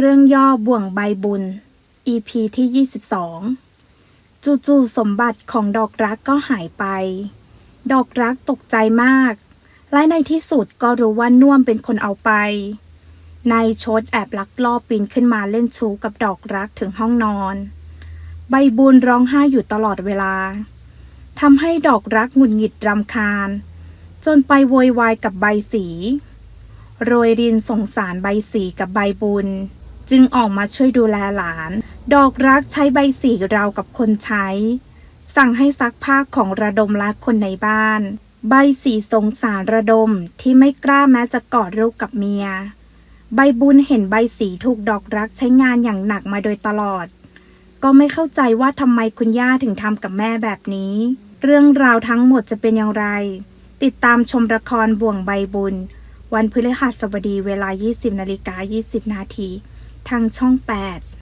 เรื่องย่อบ่วงใบบุญ EP ที่ 22 จู่ๆสมบัติของดอกรักก็หายไป ดอกรักตกใจมาก และในที่สุดก็รู้ว่าน่วมเป็นคนเอาไป นายชดแอบลักลอบปีนขึ้นมาเล่นชู้กับดอกรักถึงห้องนอน ใบบุญร้องไห้อยู่ตลอดเวลาทำให้ดอกรักหงุดหงิดรำคาญ จนไปโวยวายกับใบสี โรยรินสงสารใบสีกับใบบุญ จึงออกมาช่วยดูแลหลาน ดอกรักใช้ใบสีราวกับคนใช้ สั่งให้ซักผ้าของระดมและคนในบ้าน ใบสีสงสารระดมที่ไม่กล้าแม้จะกอดลูกกับเมีย ใบบุญเห็นใบสีถูกดอกรักใช้งานอย่างหนักมาโดยตลอด ก็ไม่เข้าใจว่าทำไมคุณย่าถึงทำกับแม่แบบนี้ เรื่องราวทั้งหมดจะเป็นอย่างไร ติดตามชมละครบ่วงใบบุญวันพฤหัสบดีเวลา 20นาฬิกา20 นาที ทางช่อง 8